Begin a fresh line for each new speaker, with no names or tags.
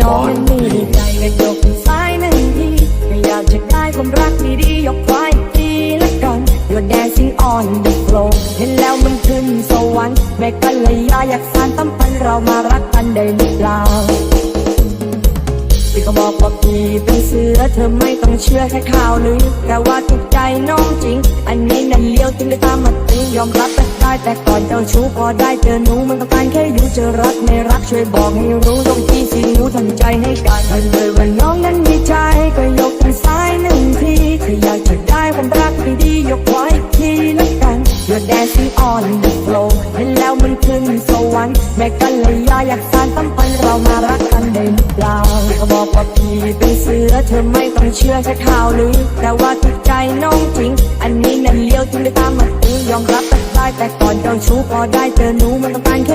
นอนยังมี
ใจและยกซ้ายหนึ่งทีก็อยากจะได้ความรักดีๆยกควายทีละกัน You're นซิ่งอ่อน the floor เห็นแล้วมันขึ้นสวรรค์แม่กัลยาอยากสานตั้มพันเรามารักกันได้หรือเปล่าพี่ก็บอกว่าพี่เป็นเสือเธอไม่ต้องเชื่อแค่ข่าวลือแต่ว่าถูกใจน้องจริง อันนี้นั่นเลี้ยวจริงได้ตามมาตึงยอมรับแต่ได้แต่ก่อนเจ้าชู้พอได้เจอหนูมันต้องการแค่ จอรักไม่รักช่วยบอกให้รู้ตรงที่สิหนูทำใจให้กันถ้าเลยว่าน้องนั้นมีใจก็ยกทางซ้ายหนึ่งทีถ้าอยากจะได้ความรักดีๆยกไว้อีกทีละกัน You're dancing on the floor เห็นแล้วมันขึ้นสวรรค์แม่กันเลยยาอยากสานตั้มพันเรามารักกันได้หรือเปล่าก็บอกว่าพี่เป็นเสือเธอไม่ต้องเชื่อแค่ข่าวลือแต่ว่าถูกใจน้องจริง อันนี้นั่นเลี้ยวจึงได้ตามมาตียอมรับแต่ได้แต่ก่อนเจ้าชู้พอได้เจอหนูมันต้องการแค่